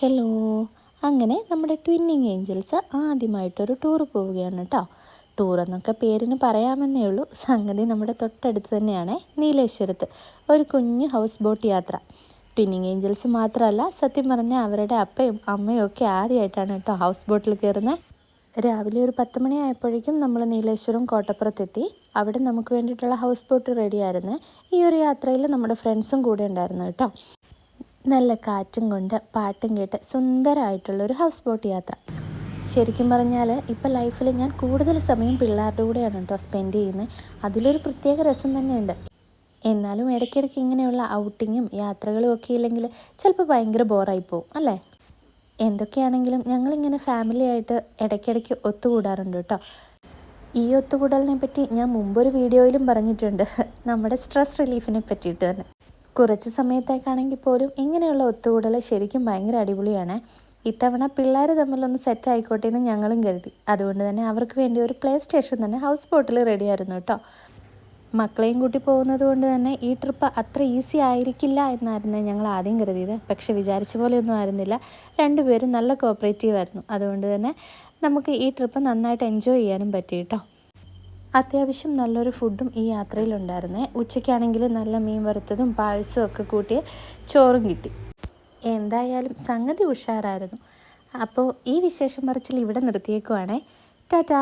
Hello അങ്ങനെ നമ്മുടെ twinning Angeles ആദ്യമായിട്ടൊരു ടൂർ പോവുകയാണ് കേട്ടോ ടൂർ എന്നൊക്കെ പേരിന് പറയാമെന്നേ ഉള്ളൂ. സംഗതി നമ്മുടെ തൊട്ടടുത്ത് തന്നെയാണ് നീലേശ്വരത്ത്. ഒരു കുഞ്ഞ് ഹൗസ് ബോട്ട് യാത്ര. ട്വിന്നിങ് ഏഞ്ചൽസ് മാത്രമല്ല സത്യം പറഞ്ഞാൽ അവരുടെ അപ്പയും അമ്മയും ഒക്കെ ആദ്യമായിട്ടാണ് കേട്ടോ ഹൗസ് ബോട്ടിൽ കയറുന്നത് രാവിലെ ഒരു പത്ത് മണിയായപ്പോഴേക്കും നമ്മൾ നീലേശ്വരം കോട്ടപ്പുറത്തെത്തി. അവിടെ നമുക്ക് വേണ്ടിയിട്ടുള്ള ഹൗസ് ബോട്ട് റെഡിയായിരുന്നു ഈ ഒരു യാത്രയിൽ നമ്മുടെ ഫ്രണ്ട്സും കൂടെ ഉണ്ടായിരുന്നു കേട്ടോ നല്ല കാറ്റും കൊണ്ട് പാട്ടും കേട്ട് സുന്ദരമായിട്ടുള്ളൊരു ഹൗസ് ബോട്ട് യാത്ര. ശരിക്കും പറഞ്ഞാൽ ഇപ്പോൾ ലൈഫിൽ ഞാൻ കൂടുതൽ സമയം പിള്ളേരുടെ കൂടെയാണ് കേട്ടോ സ്പെൻഡ് ചെയ്യുന്നത് അതിലൊരു പ്രത്യേക രസം തന്നെയുണ്ട്. എന്നാലും ഇടയ്ക്കിടയ്ക്ക് ഇങ്ങനെയുള്ള ഔട്ടിങ്ങും യാത്രകളും ഒക്കെ ഇല്ലെങ്കിൽ ചിലപ്പോൾ ഭയങ്കര ബോറായി പോകും അല്ലേ? എന്തൊക്കെയാണെങ്കിലും ഞങ്ങളിങ്ങനെ ഫാമിലിയായിട്ട് ഇടയ്ക്കിടയ്ക്ക് ഒത്തുകൂടാറുണ്ട് കേട്ടോ ഈ ഒത്തുകൂടലിനെ പറ്റി ഞാൻ മുമ്പൊരു വീഡിയോയിലും പറഞ്ഞിട്ടുണ്ട്. നമ്മുടെ സ്ട്രെസ് റിലീഫിനെ പറ്റിയിട്ട് തന്നെ. കുറച്ച് സമയത്തേക്കാണെങ്കിൽ പോലും ഇങ്ങനെയുള്ള ഒത്തുകൂടൽ ശരിക്കും ഭയങ്കര അടിപൊളിയാണ്. ഇത്തവണ പിള്ളേർ തമ്മിലൊന്ന് സെറ്റ് ആയിക്കോട്ടെ എന്ന് ഞങ്ങളും കരുതി. അതുകൊണ്ട് തന്നെ അവർക്ക് വേണ്ടി ഒരു പ്ലേ സ്റ്റേഷൻ തന്നെ ഹൗസ് ബോട്ടിൽ റെഡിയായിരുന്നു കേട്ടോ മക്കളെയും കൂട്ടി പോകുന്നത് കൊണ്ട് തന്നെ ഈ ട്രിപ്പ് അത്ര ഈസി ആയിരിക്കില്ല എന്നായിരുന്നു ഞങ്ങൾ ആദ്യം കരുതിയത്. പക്ഷെ വിചാരിച്ച പോലെയൊന്നും ആയിരുന്നില്ല. രണ്ടുപേരും നല്ല കോപ്പറേറ്റീവ് ആയിരുന്നു. അതുകൊണ്ട് തന്നെ നമുക്ക് ഈ ട്രിപ്പ് നന്നായിട്ട് എൻജോയ് ചെയ്യാനും പറ്റി കേട്ടോ അത്യാവശ്യം നല്ലൊരു ഫുഡും ഈ യാത്രയിലുണ്ടായിരുന്നേ. ഉച്ചയ്ക്കാണെങ്കിൽ നല്ല മീൻ വറുത്തതും പായസവും ഒക്കെ കൂട്ടിയ ചോറും കിട്ടി. എന്തായാലും സംഗതി ഉഷാറായിരുന്നു. അപ്പോൾ ഈ വിശേഷം പറച്ചിൽ ഇവിടെ നിർത്തിയേക്കുവാണേ. ടാറ്റാ!